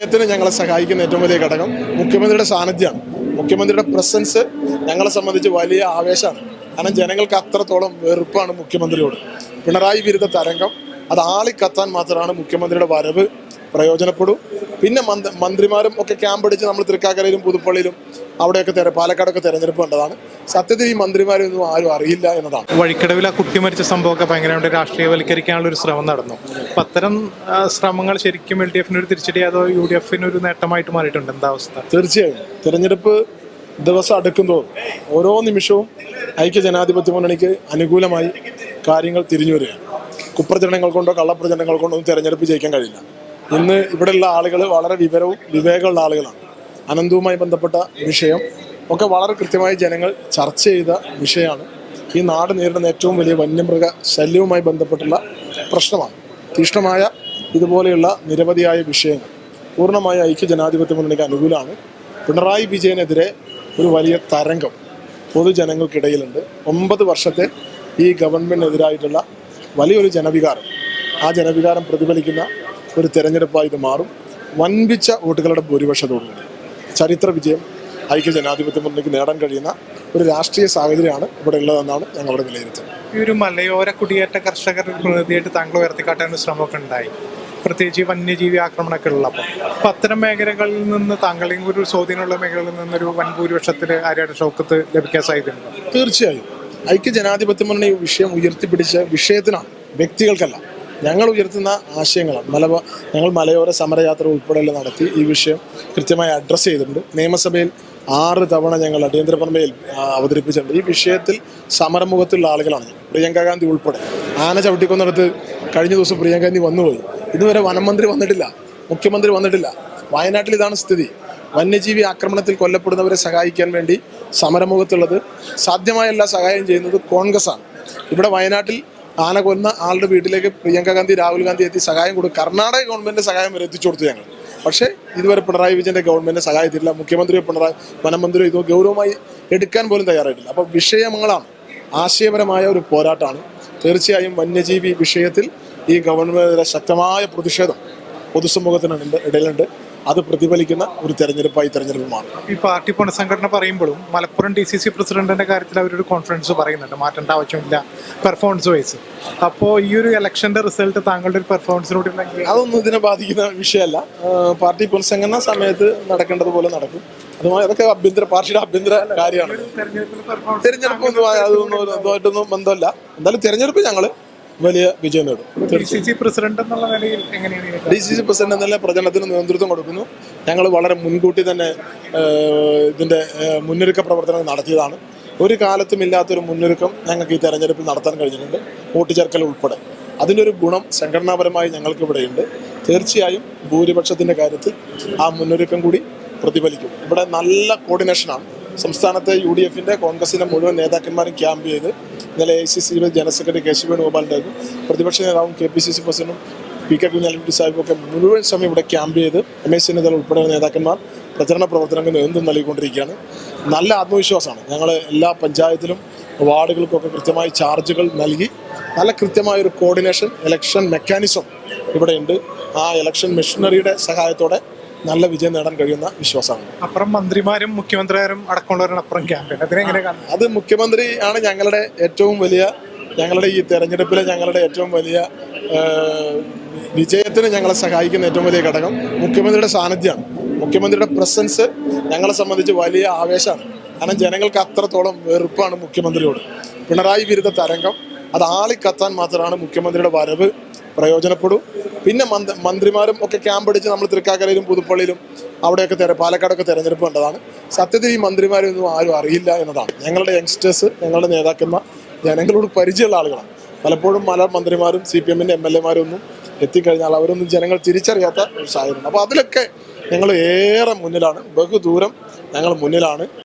ത്തിന് ഞങ്ങളെ സഹായിക്കുന്ന ഏറ്റവും വലിയ ഘടകം മുഖ്യമന്ത്രിയുടെ സാന്നിധ്യമാണ്. മുഖ്യമന്ത്രിയുടെ പ്രസൻസ് ഞങ്ങളെ സംബന്ധിച്ച് വലിയ ആവേശമാണ്. കാരണം ജനങ്ങൾക്ക് അത്രത്തോളം വെറുപ്പാണ് മുഖ്യമന്ത്രിയോട്. പിണറായി വിരുദ്ധ തരംഗം അത് ആളിക്കത്താൻ മാത്രമാണ് മുഖ്യമന്ത്രിയുടെ വരവ്. പ്രയോജനപ്പെടും. പിന്നെ മന്ത്രി മന്ത്രിമാരും ഒക്കെ ക്യാമ്പ് അടിച്ച് നമ്മൾ തൃക്കാക്കരയിലും പുതുപ്പള്ളിയിലും അവിടെയൊക്കെ തെര പാലക്കാടൊക്കെ തെരഞ്ഞെടുപ്പ് കണ്ടതാണ്. സത്യത്തിൽ ഈ മന്ത്രിമാരൊന്നും ആരും അറിയില്ല എന്നതാണ്. വഴിക്കടവിൽ ആ കുട്ടി മരിച്ച സംഭവമൊക്കെ ഭയങ്കരമായിട്ട് രാഷ്ട്രീയവൽക്കരിക്കാനുള്ള ഒരു ശ്രമം നടന്നു. അപ്പം അത്തരം ശ്രമങ്ങൾ ശരിക്കും എൽ ഡി എഫിന് ഒരു തിരിച്ചടി അതോ യു ഡി എഫിന് ഒരു നേട്ടമായിട്ട് മാറിയിട്ടുണ്ട്? എന്താ അവസ്ഥ? തീർച്ചയായും. തിരഞ്ഞെടുപ്പ് ദിവസം അടുക്കുമ്പോൾ ഓരോ നിമിഷവും ഐക്യ ജനാധിപത്യ മുന്നണിക്ക് അനുകൂലമായി കാര്യങ്ങൾ തിരിഞ്ഞു വരികയാണ്. കുപ്രചരണങ്ങൾ കൊണ്ടോ കള്ളപ്രചരണങ്ങൾ കൊണ്ടോ ഒന്നും തിരഞ്ഞെടുപ്പ് ജയിക്കാൻ കഴിയില്ല. ഇന്ന് ഇവിടെയുള്ള ആളുകൾ വളരെ വിവരവും വിവേകമുള്ള ആളുകളാണ്. അനന്തവുമായി ബന്ധപ്പെട്ട വിഷയം ഒക്കെ വളരെ കൃത്യമായി ജനങ്ങൾ ചർച്ച ചെയ്ത വിഷയമാണ്. ഈ നാട് നേരിടുന്ന ഏറ്റവും വലിയ വന്യമൃഗ ശല്യവുമായി ബന്ധപ്പെട്ടുള്ള പ്രശ്നമാണ്. തീക്ഷ്ണമായ ഇതുപോലെയുള്ള നിരവധിയായ വിഷയങ്ങൾ പൂർണമായ ഐക്യ ജനാധിപത്യ മുന്നണിക്ക് അനുകൂലമാണ്. പിണറായി വിജയനെതിരെ ഒരു വലിയ തരംഗം പൊതുജനങ്ങൾക്കിടയിലുണ്ട്. ഒമ്പത് വർഷത്തെ ഈ ഗവൺമെന്റിനെതിരായിട്ടുള്ള വലിയൊരു ജനവികാരം. ആ ജനവികാരം പ്രതിഫലിക്കുന്ന ഒരു തെരഞ്ഞെടുപ്പായി ഇത് മാറും. വൻപിച്ച വോട്ടുകളുടെ ഭൂരിപക്ഷത്തോടുകൂടി. ചരിത്ര വിജയം ഐക്യ ജനാധിപത്യ മുന്നണിക്ക് നേടാൻ കഴിയുന്ന ഒരു രാഷ്ട്രീയ സാഹചര്യമാണ് ഇവിടെ ഉള്ളതെന്നാണ് ഞങ്ങളുടെ വിലയിരുത്തുന്നത്. ഈ ഒരു മലയോര കുടിയേറ്റ കർഷകരുടെ പ്രതിനിധിയായിട്ട് താങ്കൾ ഉയർത്തിക്കാട്ടാൻ ഒരു ശ്രമമൊക്കെ ഉണ്ടായി. പ്രത്യേകിച്ച് വന്യജീവി ആക്രമണമൊക്കെ ഉള്ളപ്പോൾ. അപ്പം അത്തരം മേഖലകളിൽ നിന്ന് താങ്കളെയും ഒരു സ്വാധീനമുള്ള മേഖലകളിൽ നിന്നൊരു വൻ ഭൂരിപക്ഷത്തിൽ ആര്യാട് ഷൗക്കത്ത് ലഭിക്കാൻ സാധ്യതയുണ്ട്? തീർച്ചയായും. ഐക്യ ജനാധിപത്യ മുന്നണി ഈ വിഷയം ഉയർത്തിപ്പിടിച്ച വിഷയത്തിനാണ് വ്യക്തികൾക്കല്ല ഞങ്ങൾ ഉയർത്തുന്ന ആശയങ്ങളാണ്. മലബ ഞങ്ങൾ മലയോര സമരയാത്ര ഉൾപ്പെടെയുള്ള നടത്തി ഈ വിഷയം കൃത്യമായി അഡ്രസ്സ് ചെയ്തിട്ടുണ്ട്. നിയമസഭയിൽ ആറ് തവണ ഞങ്ങൾ അടിയന്തര പ്രമേയിൽ അവതരിപ്പിച്ചിട്ടുണ്ട്. ഈ വിഷയത്തിൽ സമരമുഖത്തുള്ള ആളുകളാണ് പ്രിയങ്ക ഗാന്ധി ഉൾപ്പെടെ. ആന ചവിട്ടിക്കൊന്നിടത്ത് കഴിഞ്ഞ ദിവസം പ്രിയങ്ക ഗാന്ധി വന്നുപോയി. ഇതുവരെ വനമന്ത്രി വന്നിട്ടില്ല മുഖ്യമന്ത്രി വന്നിട്ടില്ല. വയനാട്ടിൽ ഇതാണ് സ്ഥിതി. വന്യജീവി ആക്രമണത്തിൽ കൊല്ലപ്പെടുന്നവരെ സഹായിക്കാൻ വേണ്ടി സമരമുഖത്തുള്ളത്. സാധ്യമായ എല്ലാ സഹായം ചെയ്യുന്നത് കോൺഗ്രസ് ആണ് ഇവിടെ വയനാട്ടിൽ ആന കൊന്ന ആളുടെ വീട്ടിലേക്ക് പ്രിയങ്ക ഗാന്ധി രാഹുൽ ഗാന്ധി എത്തി സഹായം കൊടുക്കും കർണാടക ഗവൺമെന്റ് സഹായം വരെ എത്തിച്ചു കൊടുത്തു ഞങ്ങൾ. പക്ഷേ ഇതുവരെ പിണറായി വിജയന്റെ ഗവൺമെന്റ് സഹായത്തില്ല മുഖ്യമന്ത്രിയോ പിണറായി വനമന്ത്രിയോ ഇതോ ഗൗരവമായി എടുക്കാൻ പോലും തയ്യാറായിട്ടില്ല. അപ്പോൾ വിഷയങ്ങളാണ്. ആശയപരമായ ഒരു പോരാട്ടമാണ്. തീർച്ചയായും വന്യജീവി വിഷയത്തിൽ ഈ ഗവൺമെന്റ് ശക്തമായ പ്രതിഷേധം പൊതുസമൂഹത്തിനുണ്ട് ഇടയിലുണ്ട്. അത് പ്രതിഫലിക്കുന്ന ഒരു തെരഞ്ഞെടുപ്പായി തെരഞ്ഞെടുപ്പ് മാറും ഈ പാർട്ടി പുനഃസംഘടന പറയുമ്പോഴും മലപ്പുറം ഡി സി സി പ്രസിഡന്റിന്റെ കാര്യത്തിൽ അവരൊരു കോൺഫിഡൻസ് പറയുന്നുണ്ട്. മാറ്റേണ്ട ആവശ്യമില്ല. പെർഫോമൻസ് വൈസ് അപ്പോൾ ഈ ഒരു ഇലക്ഷന്റെ റിസൾട്ട് താങ്കളുടെ ഒരു പെർഫോമൻസിനോട് അതൊന്നും ഇതിനെ ബാധിക്കുന്ന വിഷയമല്ല. പാർട്ടി പുനഃസംഘടന സമയത്ത് നടക്കേണ്ടതുപോലെ നടക്കും. അതുമായി അതൊക്കെ ആഭ്യന്തര പാർട്ടിയുടെ ആഭ്യന്തര കാര്യമാണ്. തെരഞ്ഞെടുപ്പ് അതൊന്നും ഇതുമായിട്ടൊന്നും ബന്ധമല്ല. എന്തായാലും തെരഞ്ഞെടുപ്പ് ഞങ്ങൾ വലിയ വിജയം നേടും. ഡി സി സി പ്രസിഡന്റ് എന്നുള്ള നിലയിൽ എങ്ങനെയാണ് ഈ ഡി സി സി പ്രസിഡന്റ് എന്നല്ല പ്രചരണത്തിന് നേതൃത്വം കൊടുക്കുന്നു. ഞങ്ങൾ വളരെ മുൻകൂട്ടി തന്നെ ഇതിന്റെ മുന്നൊരുക്ക പ്രവർത്തനങ്ങൾ നടത്തിയതാണ്. ഒരു കാലത്തും ഇല്ലാത്തൊരു മുന്നൊരുക്കം ഞങ്ങൾക്ക് ഈ തെരഞ്ഞെടുപ്പിൽ നടത്താൻ കഴിഞ്ഞിട്ടുണ്ട്. വോട്ട് ചേർക്കൽ ഉൾപ്പെടെ. അതിന്റെ ഒരു ഗുണം സംഘടനാപരമായി ഞങ്ങൾക്ക് ഇവിടെയുണ്ട്. തീർച്ചയായും ഭൂരിപക്ഷത്തിന്റെ കാര്യത്തിൽ ആ മുന്നൊരുക്കം കൂടി പ്രതിഫലിക്കും. ഇവിടെ നല്ല കോർഡിനേഷനാണ് സംസ്ഥാനത്തെ യു ഡി എഫിന്റെ കോൺഗ്രസിന്റെ മുഴുവൻ നേതാക്കന്മാരും ക്യാമ്പ് ചെയ്ത് ഇന്നലെ A C C general secretary K C വേണുഗോപാലിന്റെ പ്രതിപക്ഷ നേതാവും കെ പി സി സി പ്രസിഡന്റും പി കെ കുഞ്ഞാലിക്കുട്ടി സാഹിബും ഒക്കെ മുഴുവൻ സമയം ഇവിടെ ക്യാമ്പ് ചെയ്ത് എം എസ് ചെന്നിത്തല ഉൾപ്പെടെയുള്ള നേതാക്കന്മാർ പ്രചരണ പ്രവർത്തനങ്ങൾക്ക് നേതൃത്വം നൽകിക്കൊണ്ടിരിക്കുകയാണ്. നല്ല ആത്മവിശ്വാസമാണ്. ഞങ്ങൾ എല്ലാ പഞ്ചായത്തിലും വാർഡുകൾക്കൊക്കെ കൃത്യമായി ചാർജുകൾ നൽകി നല്ല കൃത്യമായ ഒരു കോർഡിനേഷൻ ഇലക്ഷൻ മെക്കാനിസം ഇവിടെയുണ്ട്. ആ ഇലക്ഷൻ മെഷീനറിയുടെ സഹായത്തോടെ നല്ല വിജയം നേടാൻ കഴിയുന്ന വിശ്വാസമാണ്. അപ്പുറം മന്ത്രിമാരും മുഖ്യമന്ത്രിമാരും അടക്കമുള്ളവരാണ് അപ്പുറം ക്യാമ്പയിൻ അതിനെങ്ങനെ അത് മുഖ്യമന്ത്രി ആണ് ഞങ്ങളുടെ ഏറ്റവും വലിയ ഞങ്ങളുടെ ഈ തെരഞ്ഞെടുപ്പിലെ ഞങ്ങളുടെ ഏറ്റവും വലിയ വിജയത്തിന് ഞങ്ങളെ സഹായിക്കുന്ന ഏറ്റവും വലിയ ഘടകം മുഖ്യമന്ത്രിയുടെ സാന്നിധ്യമാണ്. മുഖ്യമന്ത്രിയുടെ പ്രസൻസ് ഞങ്ങളെ സംബന്ധിച്ച് വലിയ ആവേശമാണ്. കാരണം ജനങ്ങൾക്ക് അത്രത്തോളം വെറുപ്പാണ് മുഖ്യമന്ത്രിയോട്. പിണറായി വിരുദ്ധ തരംഗം അത് ആളിക്കത്താൻ മാത്രമാണ് മുഖ്യമന്ത്രിയുടെ വരവ്. പ്രയോജനപ്പെടും. പിന്നെ മന്ത്രി മന്ത്രിമാരും ഒക്കെ ക്യാമ്പ് അടിച്ച് നമ്മൾ തൃക്കാക്കരയിലും പുതുപ്പള്ളിയിലും അവിടെയൊക്കെ തെര പാലക്കാടൊക്കെ തെരഞ്ഞെടുപ്പ് കണ്ടതാണ്. സത്യത്തിൽ ഈ മന്ത്രിമാരൊന്നും ആരും അറിയില്ല എന്നതാണ്. ഞങ്ങളുടെ യങ്സ്റ്റേഴ്സ് ഞങ്ങളുടെ നേതാക്കന്മാർ ജനങ്ങളോട് പരിചയമുള്ള ആളുകളാണ്. പലപ്പോഴും പല മന്ത്രിമാരും സി പി എമ്മിന്റെ എം എൽ എമാരും ഒന്നും എത്തിക്കഴിഞ്ഞാൽ അവരൊന്നും ജനങ്ങൾ തിരിച്ചറിയാത്ത ഒരു സാഹചര്യമുണ്ട് അപ്പോൾ അതിലൊക്കെ ഞങ്ങൾ ഏറെ മുന്നിലാണ്. ബഹുദൂരം ഞങ്ങൾ മുന്നിലാണ്.